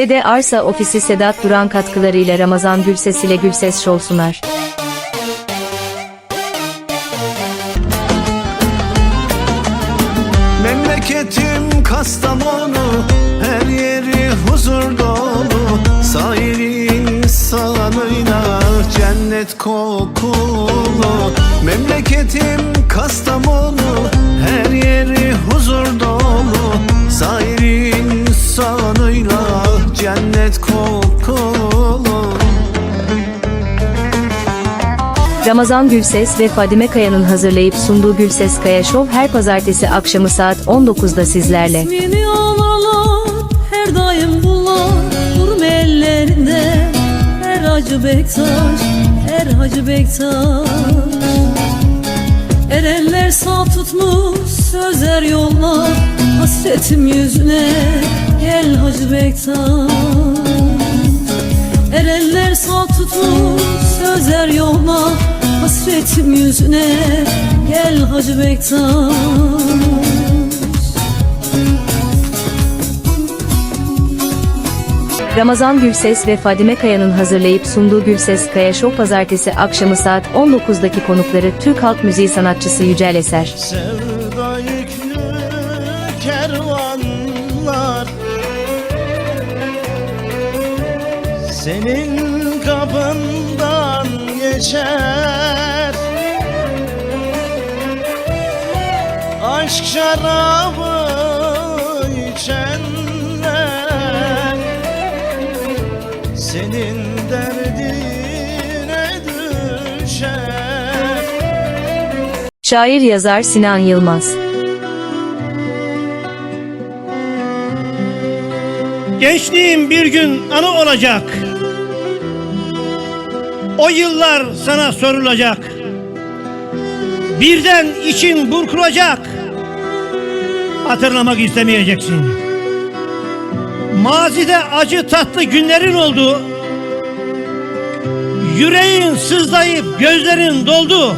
Sede Arsa Ofisi Sedat Duran katkılarıyla Ramazan Gülses ile Gülses Show sunar. Memleketim Kastamonu Her yeri huzur dolu Sahil insanıyla cennet kokulu Memleketim Kastamonu Her yeri huzur Ramazan Gülses ve Fadime Kaya'nın hazırlayıp sunduğu Gülses Kaya Show her pazartesi akşamı saat 19'da sizlerle. İsmini ağlarlar her daim bunlar Durum ellerinde her acı bektaş Her hacı bektaş Erenler sağ tutmuş sözler yollar. Hasretim yüzüne gel hacı bektaş tutmuş sözler yollar Hasretim yüzüne gel hacı bektaş Ramazan Gülses ve Fadime Kaya'nın hazırlayıp sunduğu Gülses Kaya Show pazartesi akşamı saat 19'daki konukları Türk halk müziği sanatçısı Yücel Eser. Sevda yüklü kervanlar Senin kapından geçer Aşk şarabı içenler Senin derdine düşer Şair yazar Sinan Yılmaz. Gençliğin bir gün anı olacak. O yıllar sana sorulacak. Birden için burkulacak. Hatırlamak istemeyeceksin. Mazide acı tatlı günlerin oldu. Yüreğin sızlayıp gözlerin doldu.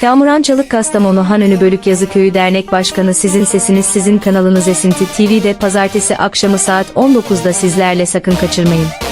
Kamuran Çalık Kastamonu Hanönü Bölük Yazı Köyü Dernek Başkanı Sizin Sesiniz Sizin kanalınız Esinti TV'de pazartesi akşamı saat 19'da sizlerle sakın kaçırmayın.